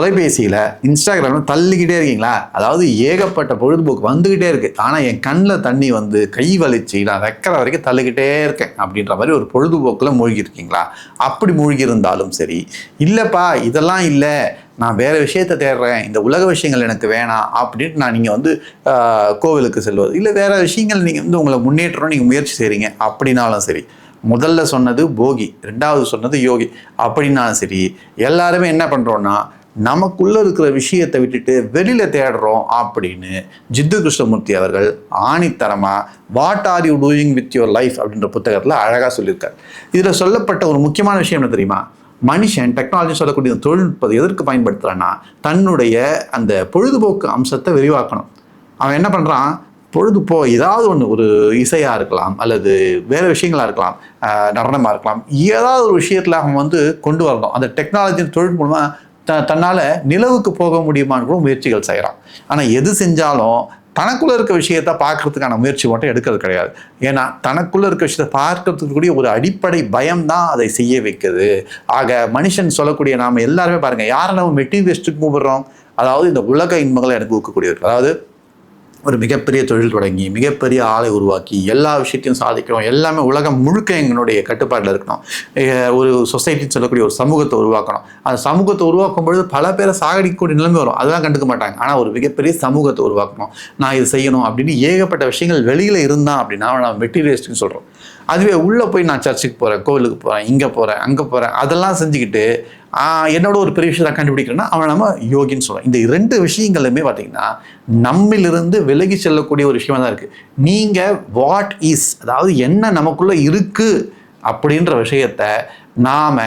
தொலைபேசியில் இன்ஸ்டாகிராமில் தள்ளிக்கிட்டே இருக்கீங்களா? அதாவது ஏகப்பட்ட பொழுதுபோக்கு வந்துக்கிட்டே இருக்குது ஆனால் என் கண்ணில் தண்ணி வந்து கை வலிச்சு நான் வைக்கிற வரைக்கும் தள்ளிக்கிட்டே இருக்கேன் அப்படின்ற மாதிரி ஒரு பொழுதுபோக்கில் மூழ்கியிருக்கீங்களா அப்படி மூழ்கி இருந்தாலும் சரி. இல்லைப்பா இதெல்லாம் இல்லை. நான் வேறு விஷயத்தை தேடுறேன். இந்த உலக விஷயங்கள் எனக்கு வேணாம் அப்படின்ட்டு நான் நீங்கள் வந்து கோவிலுக்கு செல்வது. இல்லை வேறு விஷயங்கள் நீங்கள் வந்து உங்களை முன்னேற்றம் நீங்கள் முயற்சி செய்கிறீங்க அப்படின்னாலும் சரி. முதல்ல சொன்னது போகி. ரெண்டாவது சொன்னது யோகி. அப்படின்னாலும் சரி. எல்லாருமே என்ன பண்ணுறோன்னா நமக்குள்ளே இருக்கிற விஷயத்தை விட்டுட்டு வெளியில் தேடுறோம் அப்படின்னு ஜித்து கிருஷ்ணமூர்த்தி அவர்கள் ஆணித்தரமா what are you doing with your life அப்படின்ற புத்தகத்தில் அழகாக சொல்லியிருக்கார். இதில் சொல்லப்பட்ட ஒரு முக்கியமான விஷயம் என்ன தெரியுமா? மனுஷன் டெக்னாலஜி சொல்லக்கூடிய தொழில்நுட்பத்தை எதற்கு பயன்படுத்துகிறான்னா தன்னுடைய அந்த பொழுதுபோக்கு அம்சத்தை விரிவாக்கணும். அவன் என்ன பண்ணுறான் பொழுது போ ஏதாவது ஒன்று ஒரு இசையாக இருக்கலாம் அல்லது வேறு விஷயங்களாக இருக்கலாம் நடனமாக இருக்கலாம் ஏதாவது ஒரு விஷயத்தில் அவன் வந்து கொண்டு வரணும். அந்த டெக்னாலஜி தொழில் மூலமாக த தன்னால் நிலவுக்கு போக முடியுமான்னு கூட முயற்சிகள் செய்கிறான் ஆனால் எது செஞ்சாலும் தனக்குள்ளே இருக்க விஷயத்தை பார்க்கறதுக்கான முயற்சி மட்டும் எடுக்கிறது கிடையாது. ஏன்னா தனக்குள்ளே இருக்க விஷயத்தை பார்க்கறதுக்கு கூடிய ஒரு அடிப்படை பயம் தான் அதை செய்ய வைக்குது. ஆக மனுஷன் சொல்லக்கூடிய நாம் எல்லாருமே பாருங்கள் யாரை நம்ம மெட்டீரியலிஸ்ட்டுக்கு கூப்பிடுறோம்? அதாவது இந்த உலக இன்பங்களை அனுபவிக்கக்கூடியவர்கள். அதாவது ஒரு மிகப்பெரிய தொழில் தொடங்கி மிகப்பெரிய ஆலை உருவாக்கி எல்லா விஷயத்தையும் சாதிக்கிறோம் எல்லாமே உலகம் முழுக்க எங்களுடைய கட்டுப்பாட்டில் இருக்கணும். ஒரு சொசைட்டின்னு சொல்லக்கூடிய ஒரு சமூகத்தை உருவாக்கணும். அந்த சமூகத்தை உருவாக்கும் பொழுது பல பேரை சாகடிக்கக்கூடிய நிலைமை வரும். அதெல்லாம் கண்டுக்க மாட்டாங்க. ஆனால் ஒரு மிகப்பெரிய சமூகத்தை உருவாக்கணும். நான் இது செய்யணும் அப்படின்னு ஏகப்பட்ட விஷயங்கள் வெளியில் இருந்தான் அப்படின்னா அவனை நான் மெட்டீரியலிஸ்ட்னு சொல்கிறோம் அதுவே உள்ளே போய் நான் சர்ச்சுக்கு போகிறேன் கோவிலுக்கு போகிறேன் இங்கே போகிறேன் அங்கே போகிறேன் அதெல்லாம் செஞ்சுக்கிட்டு என்னோட ஒரு பெரிய விஷயத்தை கண்டுபிடிக்கிறேன்னா அவன் நம்ம யோகின்னு சொல்லுவோம் இந்த ரெண்டு விஷயங்களுமே பார்த்தீங்கன்னா நம்மிலிருந்து விலகி செல்லக்கூடிய ஒரு விஷயமா தான் இருக்குது நீங்கள் வாட் இஸ் அதாவது என்ன நமக்குள்ளே இருக்குது அப்படின்ற விஷயத்த நாம்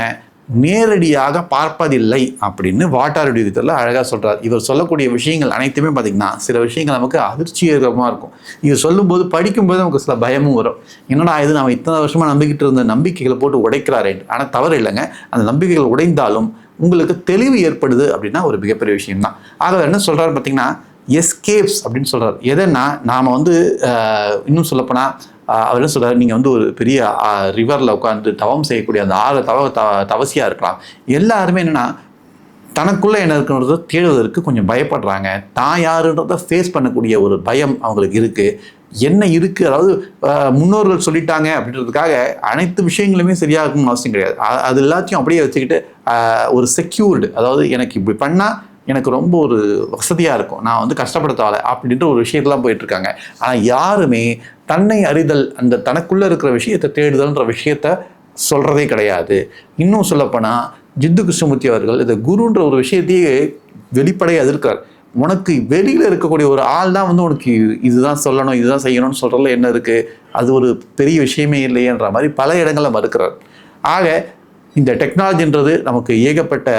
நேரடியாக பார்ப்பதில்லை அப்படின்னு வாட்டாருடைய விதத்தில் அழகாக சொல்கிறார் இவர் சொல்லக்கூடிய விஷயங்கள் அனைத்துமே பார்த்திங்கன்னா சில விஷயங்கள் நமக்கு அதிர்ச்சிகரமாக இருக்கும். இவர் சொல்லும்போது படிக்கும்போது நமக்கு சில பயமும் வரும். என்னடா இது நம்ம இத்தனை வருஷமாக நம்பிக்கிட்டு இருந்த நம்பிக்கைகளை போட்டு உடைக்கிறாரே. ஆனால் தவறு இல்லைங்க. அந்த நம்பிக்கைகள் உடைந்தாலும் உங்களுக்கு தெளிவு ஏற்படுது அப்படின்னா ஒரு மிகப்பெரிய விஷயம் தான் ஆக அவர் என்ன சொல்கிறாரு பார்த்திங்கன்னா எஸ்கேப்ஸ் அப்படின்னு சொல்கிறார் எதன்னா நாம் வந்து இன்னும் சொல்லப்போனால் அவர் என்ன நீங்கள் வந்து ஒரு பெரிய ரிவரில் உட்காந்து தவம் செய்யக்கூடிய அந்த ஆறு தவ த தவசியாக இருக்கலாம். எல்லாருமே என்னென்னா தனக்குள்ளே என்ன இருக்கிறத தேடுவதற்கு கொஞ்சம் பயப்படுறாங்க. தான் யாருன்றதை ஃபேஸ் பண்ணக்கூடிய ஒரு பயம் அவங்களுக்கு இருக்குது என்ன இருக்குது அதாவது முன்னோர்கள் சொல்லிட்டாங்க அப்படின்றதுக்காக அனைத்து விஷயங்களுமே சரியாக இருக்கணும்னு அவசியம் கிடையாது. அது எல்லாத்தையும் அப்படியே வச்சுக்கிட்டு ஒரு செக்யூர்டு அதாவது எனக்கு இப்படி பண்ணால் எனக்கு ரொம்ப ஒரு வசதியாக இருக்கும். நான் வந்து கஷ்டப்படுத்தாத அப்படின்ற ஒரு விஷயத்தெல்லாம் போயிட்டுருக்காங்க. ஆனால் யாருமே தன்னை அறிதல் அந்த தனக்குள்ளே இருக்கிற விஷயத்தை தேடுதல்ன்ற விஷயத்த சொல்கிறதே கிடையாது. இன்னும் சொல்லப்போனால் ஜித்து கிருஷ்ணமூர்த்தி அவர்கள் இந்த குருன்ற ஒரு விஷயத்தையே வெளிப்படையாக எதிர்க்கிறார். உனக்கு வெளியில் இருக்கக்கூடிய ஒரு ஆள் தான் வந்து உனக்கு இதுதான் சொல்லணும் இதுதான் செய்யணும்னு சொல்கிறதுல என்ன இருக்குது அது ஒரு பெரிய விஷயமே இல்லையேன்ற மாதிரி பல இடங்களில் மறுக்கிறார். ஆக இந்த டெக்னாலஜின்றது நமக்கு ஏகப்பட்ட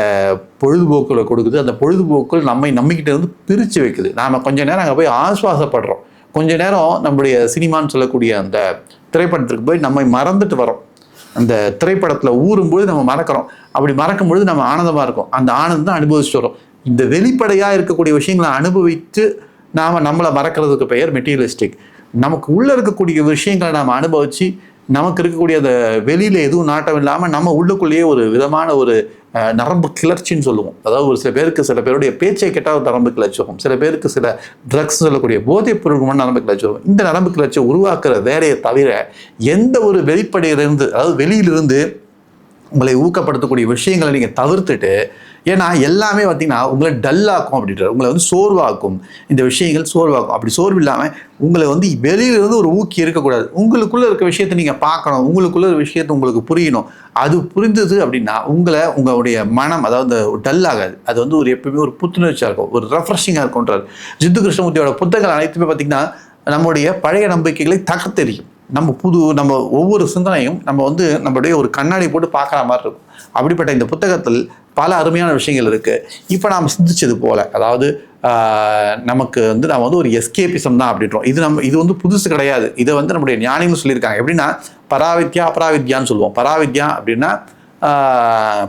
பொழுதுபோக்குகளை கொடுக்குது. அந்த பொழுதுபோக்குகள் நம்மை நம்பிக்கிட்ட இருந்து பிரித்து வைக்குது. நாம் கொஞ்ச நேரம் அங்கே போய் ஆஸ்வாசப்படுறோம் கொஞ்ச நேரம் நம்முடைய சினிமான்னு சொல்லக்கூடிய அந்த திரைப்படத்திற்கு போய் நம்மை மறந்துட்டு வரோம் அந்த திரைப்படத்தில் ஊறும்போது நம்ம மறக்கிறோம். அப்படி மறக்கும் பொழுது நம்ம ஆனந்தமாக இருக்கும். அந்த ஆனந்தம் தான் அனுபவிச்சுட்டு வரோம் இந்த வெளிப்படையாக இருக்கக்கூடிய விஷயங்களை அனுபவித்து நாம் நம்மளை மறக்கிறதுக்கு பெயர் மெட்டீரியலிஸ்டிக் நமக்கு உள்ளே இருக்கக்கூடிய விஷயங்களை நாம் அனுபவித்து நமக்கு இருக்கக்கூடிய அந்த வெளியில் எதுவும் நாட்டம் இல்லாமல் நம்ம உள்ளுக்குள்ளேயே ஒரு விதமான ஒரு நரம்பு கிளர்ச்சின்னு சொல்லுவோம். அதாவது ஒரு சில பேருக்கு சில பேருடைய பேச்சை கேட்டால் ஒரு நரம்பு கிளர்ச்சி வரும். சில பேருக்கு சில ட்ரக்ஸ் சொல்லக்கூடிய போதைப் பொருள் நரம்பு கிளர்ச்சி வரும். இந்த நரம்பு கிளர்ச்சியை உருவாக்குற வேலையை தவிர எந்த ஒரு வெளிப்படையிலிருந்து அதாவது வெளியிலிருந்து உங்களை ஊக்கப்படுத்தக்கூடிய விஷயங்களை நீங்கள் தவிர்த்துட்டு ஏன்னா எல்லாமே பார்த்தீங்கன்னா உங்களை டல்லாக்கும் அப்படின்றார். உங்களை வந்து சோர்வாக்கும். இந்த விஷயங்கள் சோர்வாக்கும். அப்படி சோர்வு இல்லாமல் உங்களை வந்து வெளியிலிருந்து ஒரு ஊக்கி இருக்கக்கூடாது. உங்களுக்குள்ளே இருக்க விஷயத்தை நீங்கள் பார்க்கணும். உங்களுக்குள்ள ஒரு விஷயத்தை உங்களுக்கு புரியணும். அது புரிந்தது அப்படின்னா உங்களை உங்களுடைய மனம் அதாவது டல் ஆகாது அது வந்து ஒரு எப்பவுமே ஒரு புத்துணர்ச்சியாக இருக்கும். ஒரு ரெஃப்ரெஷிங்காக இருக்கும்ன்றார். ஜித்து கிருஷ்ணமூர்த்தியோட புத்தகங்கள் அனைத்துமே பார்த்தீங்கன்னா நம்முடைய பழைய நம்பிக்கைகளை தகர்த்தெறியும். நம்ம புது நம்ம ஒவ்வொரு சிந்தனையும் நம்ம வந்து நம்மளுடைய ஒரு கண்ணாடி போட்டு பார்க்குற மாதிரி இருக்கும். அப்படிப்பட்ட இந்த புத்தகத்தில் பல அருமையான விஷயங்கள் இருக்குது இப்போ நாம் சிந்திச்சது போல அதாவது நமக்கு வந்து நம்ம வந்து ஒரு எஸ்கேபிசம் தான் அப்படின்றோம். இது நம்ம இது வந்து புதுசு கிடையாது. இதை வந்து நம்முடைய ஞானிகள் சொல்லியிருக்காங்க. எப்படின்னா பராவித்யா அபராவித்யான்னு சொல்லுவோம். பராவித்யா அப்படின்னா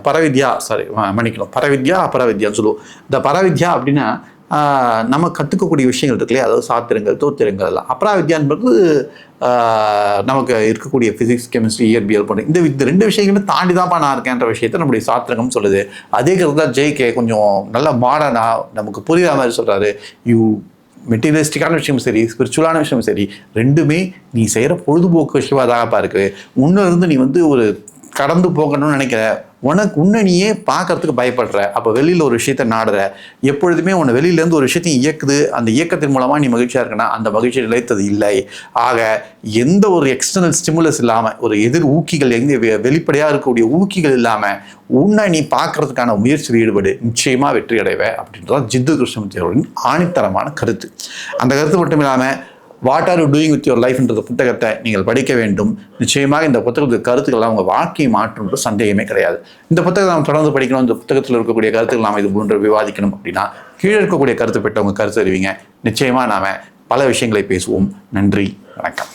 பரவித்யா சாரி மன்னிக்கணும். பரவித்யா அபராவித்யான்னு சொல்லுவோம். இந்த பரவித்யா அப்படின்னா நம்ம கற்றுக்கக்கூடிய விஷயங்கள் இருக்கு இல்லையா? அதாவது சாத்திரங்கள் தோத்திரங்கள் எல்லாம். அப்புறம் வித்யா நமக்கு இருக்கக்கூடிய ஃபிசிக்ஸ் கெமிஸ்ட்ரி இயற்பியல் போன்ற இந்த இந்த ரெண்டு விஷயங்களுமே தாண்டி தான்ப்பா நான் இருக்கேன்ற விஷயத்தை நம்முடைய சாத்திரகம் சொல்லுது. அதே கருத்து தான் ஜெய்கே கொஞ்சம் நல்ல மாடர்னாக நமக்கு புரியுற மாதிரி சொல்கிறாரு யூ மெட்டீரியலிஸ்டிக்கான விஷயமும் சரி ஸ்பிரிச்சுவலான விஷயமும் சரி ரெண்டுமே நீ செய்கிற பொழுதுபோக்கு விஷயமாக தான்ப்பா இருக்குது உன்ன இருந்து நீ வந்து ஒரு கடந்து போகணும்னு நினைக்கிற உனக்கு உன்னை நீயே பார்க்கறதுக்கு பயப்படுற. அப்போ வெளியில் ஒரு விஷயத்தை நாடுற. எப்பொழுதுமே உன்னை வெளியிலேருந்து ஒரு விஷயத்தையும் இயக்குது. அந்த இயக்கத்தின் மூலமாக நீ மகிழ்ச்சியாக இருக்கனா அந்த மகிழ்ச்சி நிலைத்தது இல்லை. ஆக எந்த ஒரு எக்ஸ்டர்னல் ஸ்டிமுலஸ் இல்லாமல் ஒரு எதிர் ஊக்கிகள் எங்கே வெ- வெளிப்படையாக இருக்கக்கூடிய ஊக்கிகள் இல்லாமல் உன்னை நீ பார்க்கறதுக்கான முயற்சியில் ஈடுபடு. நிச்சயமாக வெற்றி அடைவே. அப்படின்றது ஜித்து கிருஷ்ணமூர்த்தியோரின் ஆணித்தரமான கருத்து. அந்த கருத்து மட்டும் இல்லாமல் what are you doing with your லைஃப்ன்ற புத்தகத்தை நீங்கள் படிக்க வேண்டும். நிச்சயமாக இந்த புத்தகத்துக்கு கருத்துக்கள்லாம் உங்கள் வாழ்க்கையை மாற்றுன்ற சந்தேகமே கிடையாது. இந்த புத்தகத்தை நாம் தொடர்ந்து படிக்கணும். இந்த புத்தகத்தில் இருக்கக்கூடிய கருத்துக்கள் நாம் இது போன்று விவாதிக்கணும் அப்படின்னா கீழே இருக்கக்கூடிய கருத்து பெற்றவங்க கருத்து அறிவிங்க. நிச்சயமாக நாம் பல விஷயங்களை பேசுவோம். நன்றி. வணக்கம்.